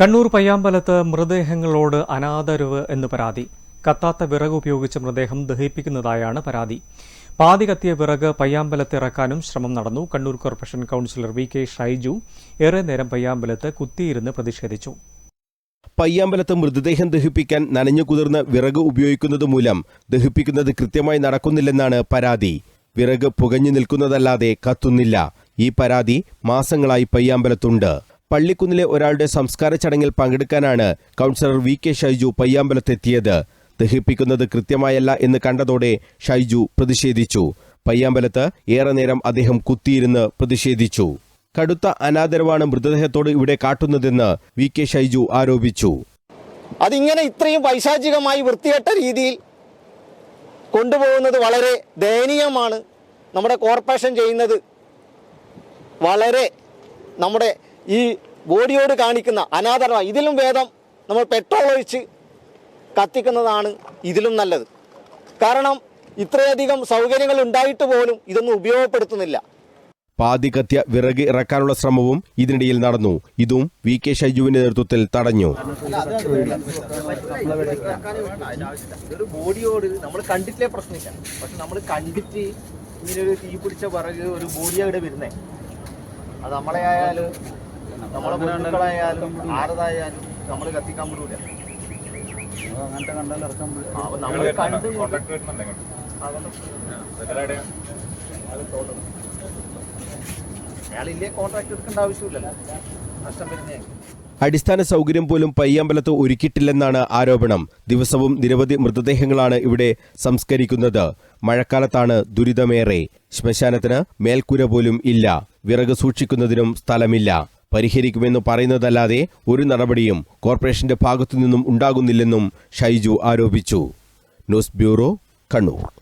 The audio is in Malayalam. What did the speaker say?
കണ്ണൂർ പയ്യാമ്പലത്ത് മൃതദേഹങ്ങളോട് അനാദരവ് എന്ന് പരാതി. കത്താത്ത വിറക് ഉപയോഗിച്ച് മൃതദേഹം ദഹിപ്പിക്കുന്നതായാണ് പരാതി. പാതി കത്തിയ വിറക് പയ്യാമ്പലത്ത് ഇറക്കാനും ശ്രമം നടന്നു. Kannur corporation councillor V K Shaiju ഏറെ നേരം പയ്യാമ്പലത്ത് കുത്തിയിരുന്ന് പ്രതിഷേധിച്ചു. പയ്യാമ്പലത്ത് മൃതദേഹം ദഹിപ്പിക്കാൻ നനഞ്ഞു കുതിർന്ന വിറക് ഉപയോഗിക്കുന്നത് മൂലം ദഹിപ്പിക്കുന്നത് കൃത്യമായി നടക്കുന്നില്ലെന്നാണ് പരാതി. വിറക് പുകഞ്ഞു നിൽക്കുന്നതല്ലാതെ കത്തുന്നില്ല. ഈ പരാതി മാസങ്ങളായി പയ്യാമ്പലത്തുണ്ട്. പള്ളിക്കുന്നിലെ ഒരാളുടെ സംസ്കാര ചടങ്ങിൽ പങ്കെടുക്കാനാണ് കൗൺസിലർ വി കെ ഷൈജു പയ്യാമ്പലത്തെത്തിയത്. ദഹിപ്പിക്കുന്നത് കൃത്യമായല്ല എന്ന് കണ്ടതോടെ ഷൈജു പ്രതിഷേധിച്ചു. പയ്യാമ്പലത്ത് ഏറെ നേരം അദ്ദേഹം കുത്തിയിരുന്ന് പ്രതിഷേധിച്ചു. കടുത്ത അനാദരവാണ് മൃതദേഹത്തോട് ഇവിടെ കാട്ടുന്നതെന്ന് വി കെ ഷൈജു ആരോപിച്ചു. അതിങ്ങനെ ഇത്രയും പൈശാചികമായി വൃത്തികെട്ട രീതിയിൽ കൊണ്ടുപോകുന്നത് വളരെ ദയനീയമാണ്. നമ്മുടെ കോർപ്പറേഷൻ ചെയ്യുന്നത് വളരെ നമ്മുടെ ഈ ബോഡിയോട് കാണിക്കുന്ന അനാദരവ. ഇതിലും വേദം നമ്മൾ പെട്രോൾ ഒഴിച്ച് കത്തിക്കുന്നതാണ് ഇതിലും നല്ലത്. കാരണം ഇത്രയധികം സൗകര്യങ്ങൾ ഉണ്ടായിട്ട് പോലും ഇതൊന്നും ഉപയോഗപ്പെടുത്തുന്നില്ല. പാതി കത്തിയ വിറക് ഇറക്കാനുള്ള ശ്രമവും ഇതിനിടയിൽ നടന്നു. ഇതും വി കെ ഷൈജുവിന്റെ നേതൃത്വത്തിൽ തടഞ്ഞു. ഒരു ബോഡിയോട് നമ്മൾ കണ്ടിട്ടില്ലേ പ്രശ്നമില്ല. പക്ഷെ നമ്മൾ കണ്ടിട്ട് ഇങ്ങനെ ഒരു തീ പിടിച്ച വിറക് ഒരു ബോഡിയായിട്ട് വരുന്നേ. അത് നമ്മളെ ആയാലും നമ്മളെ ബന്ധുക്കളായാലും ആരതായാലും നമ്മൾ കത്തിക്കാൻ വിടൂല. അങ്ങനത്തെ കണ്ടാൽ നമ്മൾ കണ്ട് അയാളില്ലേ കോൺട്രാക്ട് എടുക്കേണ്ട ആവശ്യമില്ലല്ലോ. നഷ്ടം വരുന്നേ. അടിസ്ഥാന സൗകര്യം പോലും പയ്യാമ്പലത്ത് ഒരുക്കിയിട്ടില്ലെന്നാണ് ആരോപണം. ദിവസവും നിരവധി മൃതദേഹങ്ങളാണ് ഇവിടെ സംസ്കരിക്കുന്നത്. മഴക്കാലത്താണ് ദുരിതമേറെ. ശ്മശാനത്തിന് മേൽക്കൂര പോലും ഇല്ല. വിറക് സൂക്ഷിക്കുന്നതിനും സ്ഥലമില്ല. പരിഹരിക്കുമെന്ന് പറയുന്നതല്ലാതെ ഒരു നടപടിയും കോർപ്പറേഷന്റെ ഭാഗത്തുനിന്നും ഉണ്ടാകുന്നില്ലെന്നും ഷൈജു ആരോപിച്ചു. News bureau Kannur.